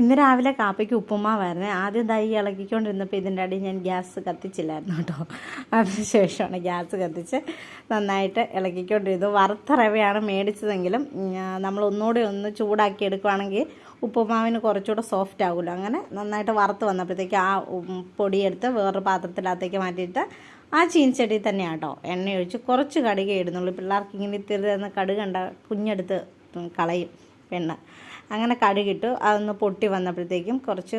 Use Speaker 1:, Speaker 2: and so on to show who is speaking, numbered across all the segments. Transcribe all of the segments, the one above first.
Speaker 1: ഇന്ന് രാവിലെ കാപ്പിക്ക് ഉപ്പുമാവായിരുന്നു ആദ്യം ദൈ ഇളക്കിക്കൊണ്ടിരുന്നപ്പോൾ ഇതിന്റെ അടി ഞാൻ ഗ്യാസ് കത്തിച്ചില്ലായിരുന്നു കേട്ടോ. അതിനുശേഷമാണ് ഗ്യാസ് കത്തിച്ച് നന്നായിട്ട് ഇളക്കിക്കൊണ്ടിരുന്നു വറുത്ത റവയാണ് മേടിച്ചതെങ്കിലും നമ്മൾ ഒന്നുകൂടി ഒന്ന് ചൂടാക്കി എടുക്കുവാണെങ്കിൽ ഉപ്പുമാവിന് കുറച്ചുകൂടെ സോഫ്റ്റ് ആകുമല്ലോ അങ്ങനെ നന്നായിട്ട് വറുത്ത് വന്നപ്പോഴത്തേക്ക് ആ പൊടിയെടുത്ത് വേറൊരു പാത്രത്തിനകത്തേക്ക് മാറ്റിയിട്ട് ആ ചീനച്ചെടി തന്നെയാണ് കേട്ടോ. എണ്ണ ഒഴിച്ച് കുറച്ച് കടുകേ ഇടുന്നുള്ളൂ. പിള്ളേർക്ക് ഇങ്ങനെ ഇത്തിരി കടുകണ്ട കടുക് കണ്ട കുഞ്ഞെടുത്ത് കളയും. പെണ്ണ് അങ്ങനെ കടുകിട്ടു. അതൊന്ന് പൊട്ടി വന്നപ്പോഴത്തേക്കും കുറച്ച്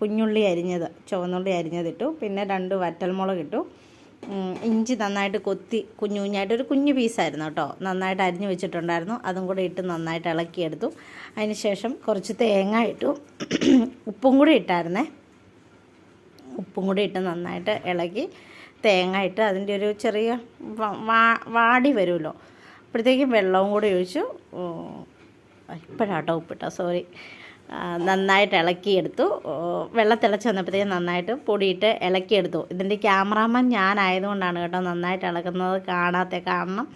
Speaker 1: കുഞ്ഞുള്ളി അരിഞ്ഞത് ചുവന്നുള്ളി അരിഞ്ഞതിട്ടു. പിന്നെ രണ്ട് വറ്റൽമുളക് ഇട്ടു ഇഞ്ചി നന്നായിട്ട് കൊത്തി കുഞ്ഞു കുഞ്ഞായിട്ട് ഒരു കുഞ്ഞു പീസായിരുന്നു കേട്ടോ. നന്നായിട്ട് അരിഞ്ഞു വെച്ചിട്ടുണ്ടായിരുന്നു. അതും കൂടെ ഇട്ട് നന്നായിട്ട് ഇളക്കിയെടുത്തു. അതിന് ശേഷം കുറച്ച് തേങ്ങ ഇട്ടു. ഉപ്പും കൂടി ഇട്ടായിരുന്നേ. ഉപ്പും കൂടി ഇട്ട് നന്നായിട്ട് ഇളക്കി തേങ്ങ ഇട്ട് അതിന്റെ ഒരു ചെറിയ വാടി വരുമല്ലോ. അപ്പോഴത്തേക്കും വെള്ളവും കൂടി ഒഴിച്ചു. ഇപ്പോഴാട്ടോ ഉപ്പിട്ടോ സോറി നന്നായിട്ട് ഇളക്കിയെടുത്തു. വെള്ളം തിളച്ച് വന്നപ്പോഴത്തേക്കും നന്നായിട്ട് പൊടിയിട്ട് ഇളക്കിയെടുത്തു. ഇതിന്റെ ക്യാമറാമാൻ ഞാനായതുകൊണ്ടാണ് കേട്ടോ നന്നായിട്ട് ഇളക്കുന്നത് കാണാത്ത കാരണം.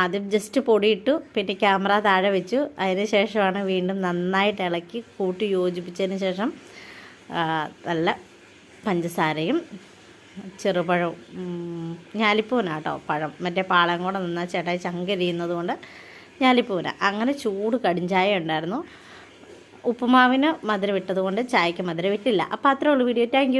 Speaker 1: ആദ്യം ജസ്റ്റ് പൊടിയിട്ടു പിന്നെ ക്യാമറ താഴെ വെച്ചു. അതിന് ശേഷമാണ് വീണ്ടും നന്നായിട്ട് ഇളക്കി കൂട്ടി യോജിപ്പിച്ചതിന് ശേഷം നല്ല പഞ്ചസാരയും ചെറുപഴവും ഞാലിപ്പൂനാട്ടോ പഴം. മറ്റേ പാളം കൂടെ നന്നായി ചേട്ടായി ചങ്കരിയുന്നത് കൊണ്ട് ഞാലിപ്പൂന അങ്ങനെ ചൂട് കടിഞ്ചായ ഉണ്ടായിരുന്നു. ഉപ്പുമാവിന് മധുരം ഇട്ടതുകൊണ്ട് ചായക്ക് മധുരം ഇട്ടില്ല അപ്പോൾ അത്രേ ഉള്ളൂ. വീഡിയോ. താങ്ക്